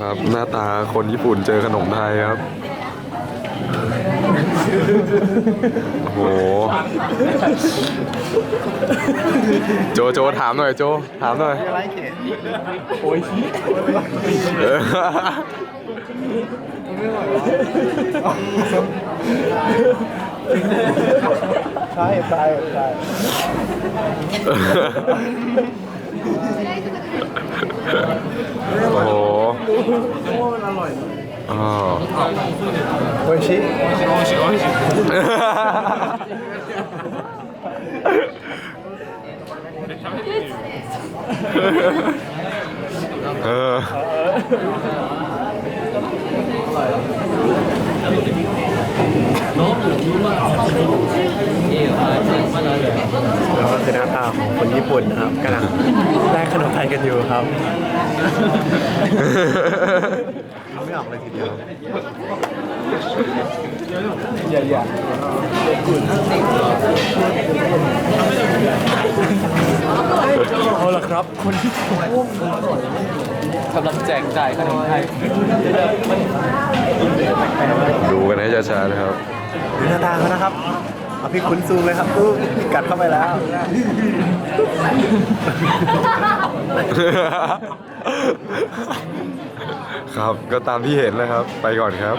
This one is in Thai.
ครับหน้าตาคนญี่ปุ่นเจอขนมไทยครับ โอ้โห โจโจถามหน่อยโจ ถามหน่อยอะไรเก๋โอ้ยเออใช่ใช่ใช่ โอ้โห มันอร่อยอ๋อโอชิเออ แล้วก็คือหน้าตาของคนญี่ปุ่นนะครับกำลังแลกขนมไทยกันอยู่ครับไม่ออกเลยทีเดียวอย่าอย่าเอาละครับ คนที่กำลังแจกจ่ายขนมไทยดูกันให้ช้าๆนะครับดูหน้าตาเขานะครับ เอาพี่คุ้นซูมเลยครับตู้กัดเข้าไปแล้ว ครับก็ตามที่เห็นเลยครับ ไปก่อนครับ